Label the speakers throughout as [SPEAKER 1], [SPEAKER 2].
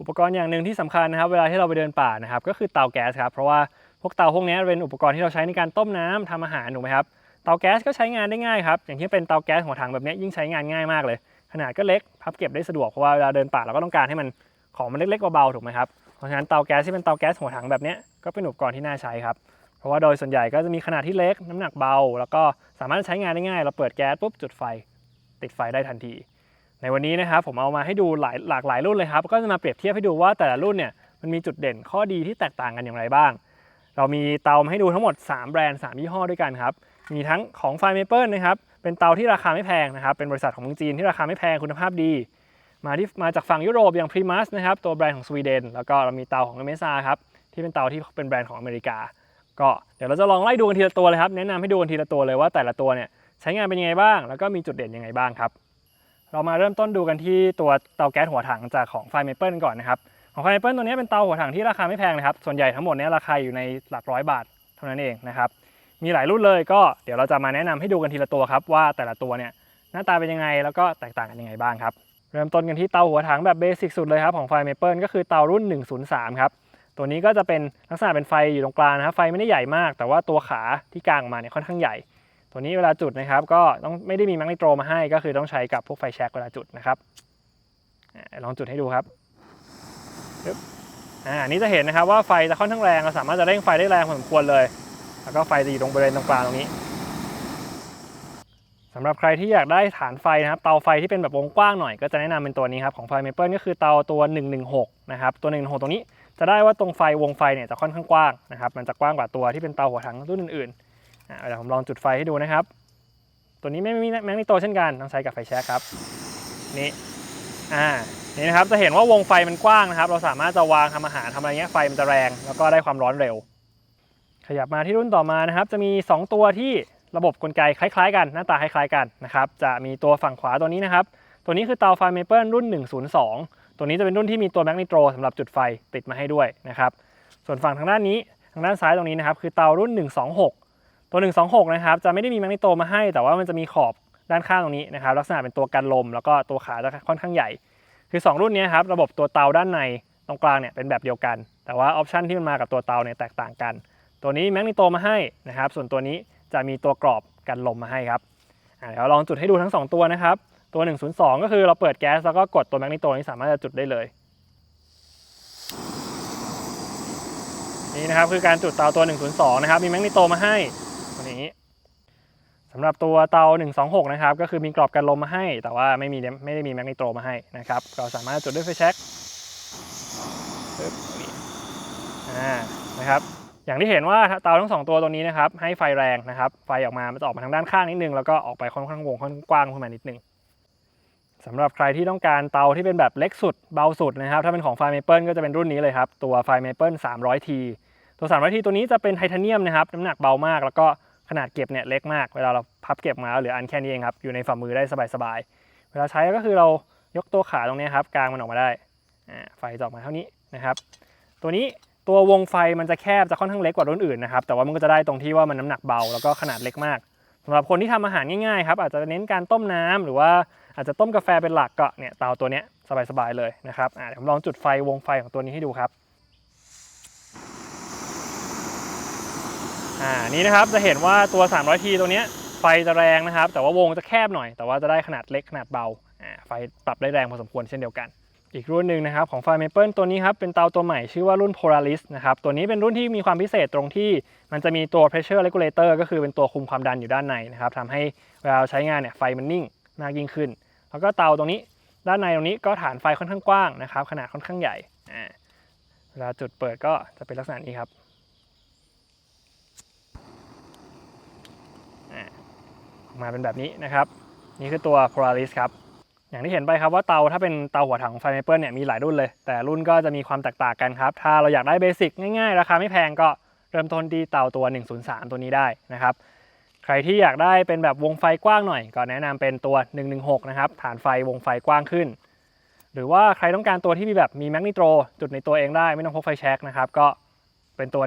[SPEAKER 1] อุปกรณ์อย่างหนึ่งที่สำคัญนะครับ เวลาที่เราไปเดินป่านะครับ ก็คือเตาแก๊สครับ เพราะว่าพวกเตาพวกนี้เป็นอุปกรณ์ที่เราใช้ในการต้มน้ำทำอาหารถูกไหมครับ เตาแก๊สก็ใช้งานได้ง่ายครับ อย่างที่เป็นเตาแก๊สหัวถังแบบนี้ยิ่งใช้งานง่ายมากเลย ขนาดก็เล็ก พับเก็บได้สะดวก เพราะว่าเวลาเดินป่าเราก็ต้องการให้มันของมันเล็กๆเบาๆถูกไหมครับ เพราะฉะนั้นเตาแก๊สที่เป็นเตาแก๊สหัวถังแบบนี้ก็เป็นอุปกรณ์ที่น่าใช้ครับ เพราะว่าโดยส่วนใหญ่ก็จะมีขนาดที่เล็ก น้ำหนักเบา แล้วก็สามารถใช้งานได้ง่าย เราเปิดแก๊สปุ๊บจุดไฟ ติดไฟได้ทันที ในวันนี้นะครับผมเอามาให้ดูหลายหลากหลายรุ่นเลยครับ ก็จะมาเปรียบเทียบให้ดูว่าแต่ละรุ่นเนี่ยมันมีจุดเด่นข้อดีที่แตกต่างกันอย่างไรบ้าง เรามีเตามาให้ดูทั้งหมด 3 แบรนด์ 3 ยี่ห้อด้วยกันครับ มีทั้งของไฟเมเปิลนะครับ เป็นเตาที่ราคาไม่แพงนะครับ เป็นบริษัทของเมืองจีนที่ราคาไม่แพงคุณภาพดี มาที่มาจากฝั่งยุโรปอย่าง Primus นะครับตัวแบรนด์ของสวีเดน แล้วก็เรามีเตาของอเมซาครับที่เป็นเตาที่เป็นแบรนด์ของอเมริกา ก็เดี๋ยวเราจะลองไล่ดูกันทีละตัวเลยครับแนะนำให้ดูกันทีละตัวเลยว่าแต่ละตัวเนี่ยใช้งานเป็นยังไงบ้าง แล้วก็มีจุดเด่นยังไงบ้างครับ เรามาเริ่มต้นดูกันที่ตัวเตาแก๊สหัวถังจากของไฟเมเปิลก่อนนะครับ ของไฟเมเปิลตัวนี้เป็นเตาหัวถังที่ราคาไม่แพงนะครับ ส่วนใหญ่ทั้งหมดเนี้ราคาอยู่ในหลักร้อยบาทเท่านั้นเองนะครับ มีหลายรุ่นเลยก็เดี๋ยวเราจะมาแนะนำให้ดูกันทีละตัวครับว่าแต่ละตัวเนี่ยหน้าตาเป็นยังไงแล้วก็แตกต่างกันยังไงบ้างครับ เริ่มต้นกันที่เตาหัวถังแบบเบสิกสุดเลยครับของไฟเมเปิลก็คือเตารุ่น 103 ครับ ตัวนี้ก็จะเป็นลักษณะเป็นไฟอยู่ตรงกลางนะครับไฟไม่ได้ใหญ่มาก แต่ว่าตัวขาที่กลางออกมาเนี่ยค่อนข้างใหญ่ ตัวนี้เวลาจุดนะครับ ก็ต้องไม่ได้มีแมกนิโตรมาให้ ก็คือต้องใช้กับพวกไฟแช็กเวลาจุดนะครับลองจุดให้ดูครับอันนี้จะเห็นนะครับว่าไฟจะค่อนข้างแรงเราสามารถจะเร่งไฟได้แรงพอสมควรเลย แล้วก็ไฟจะอยู่ตรงบริเวณตรงกลางตรงนี้สำหรับใครที่อยากได้ฐานไฟนะครับเตาไฟที่เป็นแบบวงกว้างหน่อยก็จะแนะนำเป็นตัวนี้ครับของไฟเมเปิลก็คือเตาตัว 116 นะครับตัว 116 ตรงนี้จะได้ว่าตรงไฟวงไฟเนี่ยจะค่อนข้างกว้างนะครับมันจะกว้างกว่าตัวที่เป็นเตาหัวถังรุ่นอื่นๆ เดี๋ยวผมลองจุดไฟให้ดูนะครับ ตัวนี้ไม่มีแมกนิโตเช่นกันต้องใช้กับไฟแช็กครับนี่อ่านี่นะครับจะเห็นว่าวงไฟมันกว้างนะครับ เราสามารถจะวางทำอาหารทำอะไรเงี้ยไฟมันจะแรง แล้วก็ได้ความร้อนเร็ว ขยับมาที่รุ่นต่อมานะครับ จะมี 2 ตัวที่ระบบกลไกคล้ายๆ กันหน้าตาคล้ายๆกันนะครับจะมีตัวฝั่งขวาตัวนี้นะครับ ตัวนี้คือเตาไฟเมเปิลรุ่น 102 ตัวนี้จะเป็นรุ่นที่มีตัวแมกนิโตรสำหรับจุดไฟติดมาให้ด้วยนะครับส่วนฝั่งทางด้านนี้ทางด้านซ้ายตรงนี้นะครับคือเตารุ่น 126 ตัว 126 นะครับจะไม่ได้มีแมกนิโตมาให้ แต่ว่ามันจะมีขอบด้านข้างตรงนี้นะครับลักษณะเป็นตัวกันลม แล้วก็ตัวขาจะค่อนข้างใหญ่ คือ 2 รุ่นนี้ครับระบบตัวเตาด้านในตรงกลางเนี่ยเป็นแบบเดียวกัน แต่ว่าออปชันที่มันมากับตัวเตาเนี่ยแตกต่างกัน ตัวนี้แมกนิโตมาให้นะครับส่วนตัวนี้จะมีตัวกรอบกันลมมาให้ครับเดี๋ยวลองจุดให้ดูทั้ง 2 ตัวนะครับตัว 102 ก็คือเราเปิดแก๊สแล้วก็กดตัวแมกนิโตนี้สามารถจะจุดได้เลยนี่นะครับคือการจุดเตาตัว 102 นะครับมีแมกนิโตมาให้ นี้สำหรับตัวเตา 126 นะครับ ก็คือมีกรอบกันลมมาให้ แต่ว่าไม่มีไม่ได้มีแมกนิโตรมาให้นะครับ เราสามารถจุดด้วยไฟแช็กปึ๊บนี่อ่านะครับ อย่างที่เห็นว่าเตาทั้งสองตัวตัวนี้นะครับ ให้ไฟแรงนะครับ ไฟออกมามันจะออกมาทางด้านข้างนิดนึง แล้วก็ออกไปค่อนข้างวงค่อนข้างกว้างขึ้นมานิดนึงสำหรับใครที่ต้องการเตาที่เป็นแบบเล็กสุดเบาสุดนะครับ ถ้าเป็นของไฟเมเปิลก็จะเป็นรุ่นนี้เลยครับ ตัวไฟเมเปิล 300T ตัว 300T ตัวนี้จะเป็นไทเทเนียมนะครับ น้ำหนักเบามาก แล้วก็ ขนาดเก็บเนี่ยเล็กมาก เวลาเราพับเก็บมาเหลืออันแค่นี้เองครับ อยู่ในฝ่ามือได้สบายๆ เวลาใช้ก็คือเรายกตัวขาตรงนี้ครับกางมันออกมาได้ไฟจะออกมาเท่านี้นะครับ ตัวนี้ตัววงไฟมันจะแคบจะค่อนข้างเล็กกว่ารุ่นอื่นนะครับ แต่ว่ามันก็จะได้ตรงที่ว่ามันน้ำหนักเบาแล้วก็ขนาดเล็กมากสำหรับคนที่ทำอาหารง่ายๆครับอาจจะเน้นการต้มน้ำหรือว่าอาจจะต้มกาแฟเป็นหลักก็เนี่ยเตาตัวเนี้ยสบายๆเลยนะครับเดี๋ยวผมลองจุดไฟวงไฟของตัวนี้ให้ดูครับ อ่านี่นะครับจะเห็นว่าตัว 300T ตัวเนี้ยไฟจะแรงนะครับ แต่ว่าวงจะแคบหน่อย แต่ว่าจะได้ขนาดเล็กขนาดเบาอ่าไฟปรับได้แรงพอสมควรเช่นเดียวกัน อีกรุ่นหนึ่งนะครับของไฟเมเปิลตัวนี้ครับเป็นเตาตัวใหม่ชื่อว่ารุ่น Polaris นะครับตัวนี้เป็นรุ่นที่มีความพิเศษตรงที่ มันจะมีตัว pressure regulator ก็คือเป็นตัวคุมความดันอยู่ด้านในนะครับทำให้เวลาใช้งานเนี่ยไฟมันนิ่งมากยิ่งขึ้น แล้วก็เตาตรงนี้ด้านในตรงนี้ก็ฐานไฟค่อนข้างกว้างนะครับขนาดค่อนข้างใหญ่เวลาจุดเปิดก็จะเป็นลักษณะนี้ครับอ่าออก มาเป็นแบบนี้นะครับ นี่คือตัว Polaris ครับ อย่างที่เห็นไปครับว่าเตาถ้าเป็นเตาหัวถังไฟเมเปิลเนี่ยมีหลายรุ่นเลย แต่รุ่นก็จะมีความแตกต่างกันครับ ถ้าเราอยากได้เบสิกง่ายๆ ราคาไม่แพงก็เริ่มต้นที่เตาตัว 103 ตัวนี้ได้นะครับใครที่อยากได้เป็นแบบวงไฟกว้างหน่อย ก็แนะนำเป็นตัว 116 นะครับ ฐานไฟวงไฟกว้างขึ้น หรือว่าใครต้องการตัวที่มีแบบมีแมกนิโตรจุดในตัวเองได้ไม่ต้องพกไฟแช็กนะครับ ก็เป็นตัว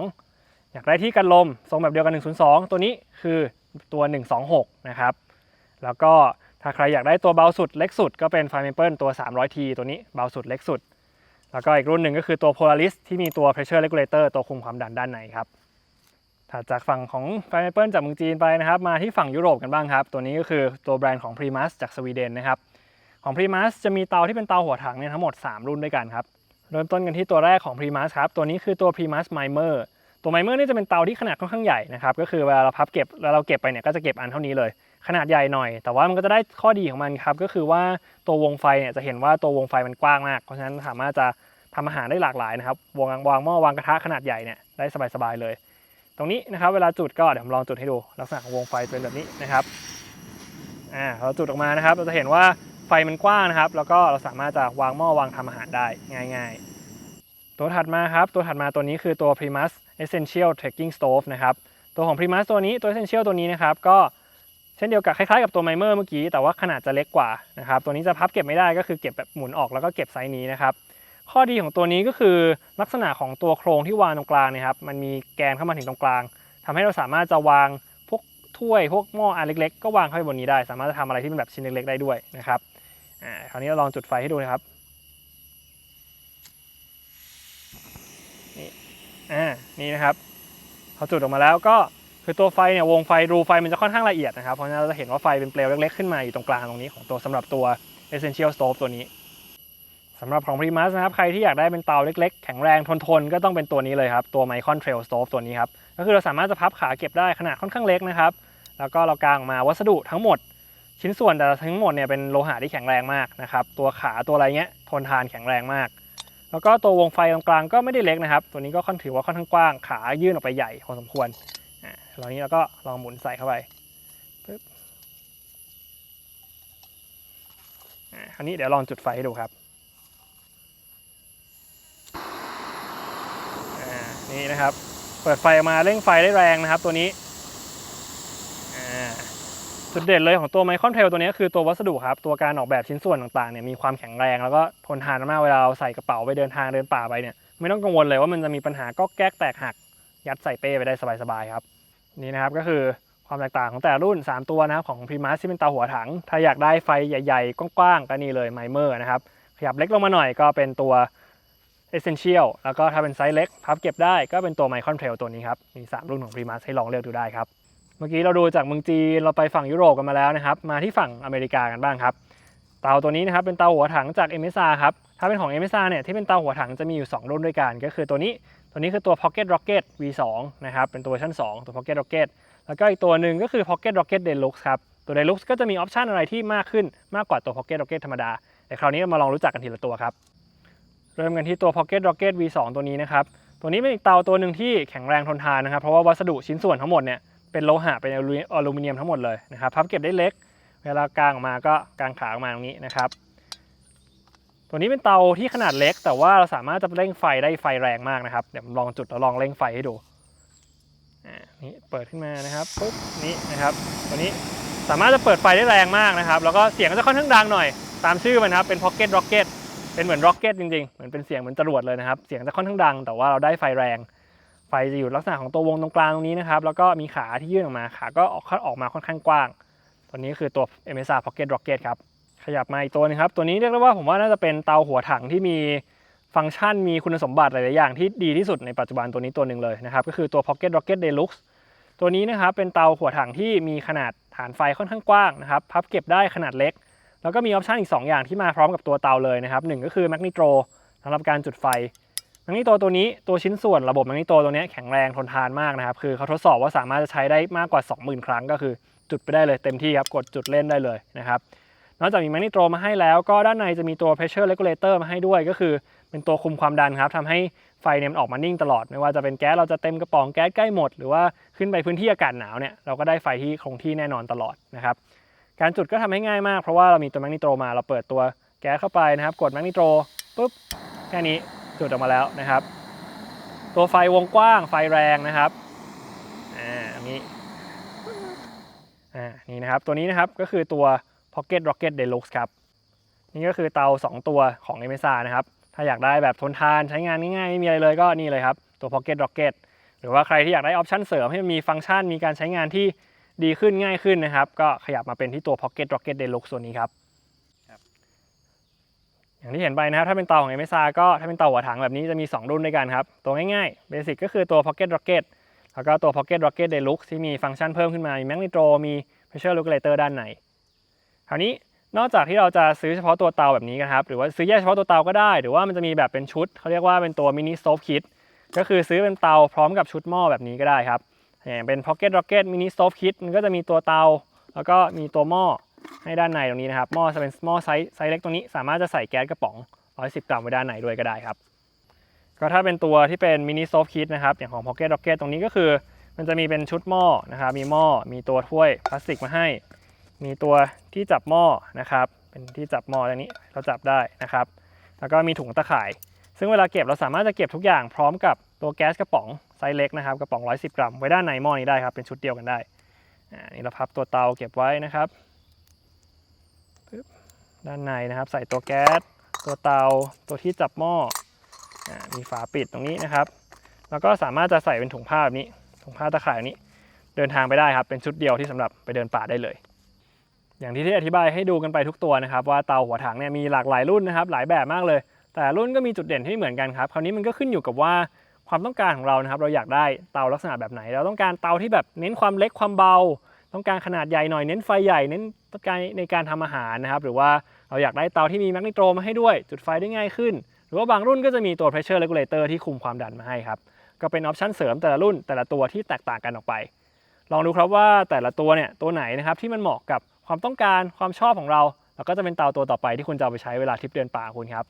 [SPEAKER 1] 102 อยากได้ที่กันลม ทรงแบบเดียวกัน 102 ตัวนี้คือ ตัว 126 นะครับ แล้วก็ถ้าใครอยากได้ตัวเบาสุดเล็กสุดก็เป็นไฟเมเปิลตัว 300T ตัวนี้เบาสุดเล็กสุด แล้วก็อีกรุ่นหนึ่งก็คือตัว Polaris ที่มีตัว pressure regulator ตัวคุมความดันด้านในครับถัดจากฝั่งของไฟเปิลจากเมืองจีนไปนะครับ มาที่ฝั่งยุโรปกันบ้างครับ ตัวนี้ก็คือตัวแบรนด์ของ Primus จากสวีเดนนะครับของ Primus จะมีเตาที่เป็นเตาหัวถังเนี่ยทั้งหมด 3 รุ่นด้วยกันครับ เริ่มต้นกันที่ตัวแรกของ Primus ครับ ตัวนี้คือตัว Primus Mimer ตัว Mimer นี่จะเป็นเตาที่ขนาดค่อนข้างใหญ่นะครับก็คือเวลาเราพับเก็บแล้วเราเก็บไปเนี่ยก็จะเก็บอันเท่านี้เลย ขนาดใหญ่หน่อย แต่ว่ามันก็จะได้ข้อดีของมันครับก็คือว่าตัววงไฟเนี่ยจะเห็นว่าตัววงไฟมันกว้างมากเพราะฉะนั้นสามารถจะทำอาหารได้หลากหลายนะครับวางวางหม้อวางกระทะขนาดใหญ่เนี่ยได้สบายๆเลย ตรงนี้นะครับเวลาจุดก็เดี๋ยวผมลองจุดให้ดูลักษณะของวงไฟเป็นแบบนี้นะครับอ่าเราจุดออกมานะครับเราจะเห็นว่าไฟมันกว้างนะครับ แล้วก็เราสามารถจะวางหม้อวางทำอาหารได้ง่าย ๆ ตัวถัดมาครับตัวถัดมาตัวนี้คือตัว Primus Essential Trekking Stove นะครับ ตัวของ Primus ตัวนี้ตัว Essential ตัวนี้นะครับ ก็เช่นเดียวกับคล้ายๆกับตัว Mimer เมื่อกี้ แต่ว่าขนาดจะเล็กกว่านะครับ ตัวนี้จะพับเก็บไม่ได้ก็คือเก็บแบบหมุนออกแล้วก็เก็บไซส์นี้นะครับ ข้อดีของตัวนี้ก็คือลักษณะของตัวโครงที่วางตรงกลางเนะครับ มันมีแกนเข้ามาถึงตรงกลางทำให้เราสามารถจะวางพวกถ้วยพวกหม้ออันเล็กๆ ก็วางเข้าไปบนนี้ได้ สามารถจะทำอะไรที่เป็นแบบชิ้นเล็กๆได้ด้วยนะครับอ่าคราวนี้เราลองจุดไฟให้ดูนะครับนี่ อ่านี่นะครับพอจุดออกมาแล้วก็คือตัวไฟเนี่ยวงไฟรูไฟมันจะค่อนข้างละเอียดนะครับ เพราะฉะนั้นเราจะเห็นว่าไฟเป็นเปลวเล็กๆขึ้นมาอยู่ตรงกลางตรงนี้ของตัวสำหรับตัว Essential Stove ตัวนี้สำหรับของ Primus นะครับ ใครที่อยากได้เป็นเตาเล็กๆ แข็งแรงทนๆ ก็ต้องเป็นตัวนี้เลยครับ ตัว Micron Trail Stove ตัวนี้ครับ ก็คือเราสามารถจะพับขาเก็บได้ขนาดค่อนข้างเล็กนะครับ แล้วก็เรากางออกมาวัสดุทั้งหมด ชิ้นส่วนแต่ทั้งหมดเนี่ยเป็นโลหะที่แข็งแรงมากนะครับ ตัวขาตัวอะไรเงี้ยทนทานแข็งแรงมาก แล้วก็ตัววงไฟตรงกลางก็ไม่ได้เล็กนะครับ ตัวนี้ก็ค่อนถือว่าค่อนข้างกว้าง ขายื่นออกไปใหญ่พอสมควรอ่าตอนนี้เราก็ลองหมุนใส่เข้าไปปึ๊บอ่าคราวนี้เดี๋ยวลองจุดไฟให้ดูครับอ่านี่นะครับ เปิดไฟออกมาเร่งไฟได้แรงนะครับ ตัวนี้ จุดเด่นเลยของตัวไมคอนเทลตัวนี้คือตัววัสดุครับ ตัวการออกแบบชิ้นส่วนต่างๆเนี่ยมีความแข็งแรงแล้วก็ทนทานมากเวลาเราใส่กระเป๋าไปเดินทางเดินป่าไปเนี่ยไม่ต้องกังวลเลยว่ามันจะมีปัญหาก็แก๊กแตกหัก ยัดใส่เป้ไปได้สบายๆครับ นี่นะครับก็คือความแตกต่างของแต่ละรุ่น 3 ตัวนะครับของพรีมาที่เป็นเตาหัวถัง ถ้าอยากได้ไฟใหญ่ๆ กว้างๆ ก็นี่เลยไมเมอร์นะครับ ขยับเล็กลงมาหน่อยก็เป็นตัว Essential แล้วก็ถ้าเป็นไซส์เล็กพับเก็บได้ก็เป็นตัว Micron Trail ตัวนี้ครับมี3รุ่นของ Primus ให้ลองเลือกดูได้ครับ เมื่อกี้เราดูจากเมืองจีนเราไปฝั่งยุโรปกันมาแล้วนะครับ มาที่ฝั่งอเมริกากันบ้างครับ เตาตัวนี้นะครับเป็นเตาหัวถังจาก MSR ครับ ถ้าเป็นของ MSR เนี่ยที่เป็นเตาหัวถังจะมีอยู่ 2 รุ่นด้วยกัน ก็คือตัวนี้ ตัวนี้คือตัว Pocket Rocket V2 นะครับ เป็นตัวชั้น 2 ตัว Pocket Rocket แล้วก็อีกตัวหนึ่งก็คือ Pocket Rocket Deluxe ครับ ตัว Deluxe ก็จะมีออปชันอะไรที่มากขึ้นมากกว่าตัว Pocket Rocket ธรรมดา แต่คราวนี้มาลองรู้จักกันทีละตัวครับ เริ่มกันที่ตัว Pocket Rocket V2 ตัวนี้นะครับ ตัวนี้เป็นอีกเตาตัวหนึ่งที่แข็งแรงทนทานนะครับ เพราะว่าวัสดุชิ้นส่วนทั้งหมดเนี่ย เป็นโลหะเป็นอลูมิเนียมทั้งหมดเลยนะครับพับเก็บได้เล็ก เวลากางออกมาก็กางขาออกมาตรงนี้นะครับ ตัวนี้เป็นเตาที่ขนาดเล็ก แต่ว่าเราสามารถจะเร่งไฟได้ไฟแรงมากนะครับเดี๋ยวผมลองจุดแล้วลองเร่งไฟให้ดูอ่านี่เปิดขึ้นมานะครับปุ๊บนี่นะครับ ตัวนี้สามารถจะเปิดไฟได้แรงมากนะครับ แล้วก็เสียงก็จะค่อนข้างดังหน่อยตามชื่อมันนะครับเป็น Pocket Rocket เป็นเหมือนร็อกเก็ตจริงๆเหมือนเป็นเสียงเหมือนจรวดเลยนะครับ เสียงจะค่อนข้างดัง แต่ว่าเราได้ไฟแรง ไฟจะอยู่ลักษณะของตัววงตรงกลางตรงนี้นะครับ แล้วก็มีขาที่ยื่นออกมา ขาก็ออกออกมาค่อนข้างกว้าง ตัวนี้คือตัว MSR Pocket Rocket ครับ ขยับมาอีกตัวนึงครับ ตัวนี้เรียกได้ว่าผมว่าน่าจะเป็นเตาหัวถังที่มีฟังก์ชันมีคุณสมบัติหลาย ๆ อย่างที่ดีที่สุดในปัจจุบันตัวนี้ตัวหนึ่งเลยนะครับ ก็คือตัว Pocket Rocket Deluxe ตัวนี้นะครับเป็นเตาหัวถังที่มีขนาดฐานไฟค่อนข้างกว้างนะครับ พับเก็บได้ขนาดเล็ก แล้วก็มีออปชันอีก 2 อย่างที่มาพร้อมกับตัวเตาเลยนะครับหนึ่งก็คือแมกนิโตรสำหรับการจุดไฟ แมกนิโตตัวนี้ตัวชิ้นส่วนระบบแมกนิโตรตัวนี้แข็งแรงทนทานมากนะครับ คือเขาทดสอบว่าสามารถจะใช้ได้มากกว่า 20,000 ครั้งก็คือจุดไปได้เลยเต็มที่ครับ กดจุดเล่นได้เลยนะครับนอกจากมีแมกนิโตรมาให้แล้ว ก็ด้านในจะมีตัว pressure regulator มาให้ด้วยก็คือ เป็นตัวคุมความดันครับทำให้ไฟเนี่ยมันออกมานิ่งตลอด ไม่ว่าจะเป็นแก๊สเราจะเต็มกระป๋องแก๊สใกล้หมด หรือว่าขึ้นไปพื้นที่อากาศหนาวเนี่ยเราก็ได้ไฟที่คงที่แน่นอนตลอดนะครับการจุดก็ทำให้ง่ายมากเพราะว่าเรามีตัวแมกนิโตรมาเราเปิดตัวแก๊สเข้าไปนะครับ กดแมกนิโตปุ๊บแค่นี้ จุดออกมาแล้วนะครับ ตัวไฟวงกว้างไฟแรงนะครับอ่าอันนี้อ่านี่นะครับตัวนี้นะครับก็คือตัว Pocket Rocket Deluxe ครับ นี่ก็คือเตา 2 ตัวของ MSR นะครับ ถ้าอยากได้แบบทนทานใช้งานง่ายๆ ไม่มีอะไรเลยก็นี่เลยครับ ตัว Pocket Rocket หรือว่าใครที่อยากได้ออปชันเสริมให้มันมีฟังก์ชันมีการใช้งานที่ดีขึ้นง่ายขึ้นนะครับ ก็ขยับมาเป็นที่ตัว Pocket Rocket Deluxe ตัวนี้ครับ อย่างที่เห็นไปนะครับถ้าเป็นเตาของ MSR ก็ถ้าเป็นเตาหัวถังแบบนี้จะมี 2 รุ่นด้วยกันครับ ตัวง่ายๆเบสิกก็คือตัว Pocket Rocket แล้วก็ตัว Pocket Rocket Deluxe ที่มีฟังก์ชันเพิ่มขึ้นมา มี Magnetro มี Pressure Regulator ด้านในคราวนี้นอกจากที่เราจะซื้อเฉพาะตัวเตาแบบนี้กันครับ หรือว่าซื้อแยกเฉพาะตัวเตาก็ได้ หรือว่ามันจะมีแบบเป็นชุดเขาเรียกว่าเป็นตัว Mini Stove Kit ก็คือซื้อเป็นเตาพร้อมกับชุดหม้อแบบนี้ก็ได้ครับอย่างเป็น Pocket Rocket Mini Stove Kit มันก็จะมีตัวเตา แล้วก็มีตัวหม้อ ให้ด้านในตรงนี้นะครับหม้อจะเป็นหม้อไซส์ไซส์เล็กตรงนี้ สามารถจะใส่แก๊สกระป๋อง 110 กรัมไว้ด้านในด้วยก็ได้ครับ ก็ถ้าเป็นตัวที่เป็น Mini Stove Kit นะครับอย่างของ Pocket Rocket ตรงนี้ก็คือ มันจะมีเป็นชุดหม้อนะครับมีหม้อมีตัวถ้วยพลาสติกมาให้ มีตัวที่จับหม้อนะครับเป็นที่จับหม้อตรงนี้เราจับได้นะครับ แล้วก็มีถุงตะข่าย ซึ่งเวลาเก็บเราสามารถจะเก็บทุกอย่างพร้อมกับตัวแก๊สกระป๋องไซส์เล็กนะครับกระป๋อง 110 กรัมไว้ด้านในหม้อนี้ได้ครับเป็นชุดเดียวกันได้นี่เราพับตัวเตาเก็บไว้นะครับ ด้านในนะครับ ใส่ตัวแก๊ส ตัวเตา ตัวที่จับหม้ออมีฝาปิดตรงนี้นะครับ แล้วก็สามารถจะใส่เป็นถุงผ้าแบบนี้ ถุงผ้าตะข่ายแบบนี้ เดินทางไปได้ครับ เป็นชุดเดียวที่สำหรับไปเดินป่าได้เลย อย่างที่ที่อธิบายให้ดูกันไปทุกตัวนะครับ ว่าเตาหัวถังเนี่ยมีหลากหลายรุ่นนะครับ หลายแบบมากเลย แต่รุ่นก็มีจุดเด่นที่เหมือนกันครับ คราวนี้มันก็ขึ้นอยู่กับว่าความต้องการของเรานะครับ เราอยากได้เตาลักษณะแบบไหน เราต้องการเตาที่แบบเน้นความเล็กความเบา ต้องการขนาดใหญ่หน่อยเน้นไฟใหญ่เน้นต้องการในการทำอาหารนะครับ หรือว่าเราอยากได้เตาที่มีแมกนิโตรมาให้ด้วย จุดไฟได้ง่ายขึ้น หรือว่าบางรุ่นก็จะมีตัว pressure regulator ที่คุมความดันมาให้ครับ ก็เป็นออปชันเสริมแต่ละรุ่นแต่ละตัวที่แตกต่างกันออกไป ลองดูครับว่าแต่ละตัวเนี่ยตัวไหนนะครับที่มันเหมาะกับความต้องการความชอบของเรา แล้วก็จะเป็นเตาตัวต่อไปที่คุณจะเอาไปใช้เวลาทริปเดินป่าคุณครับ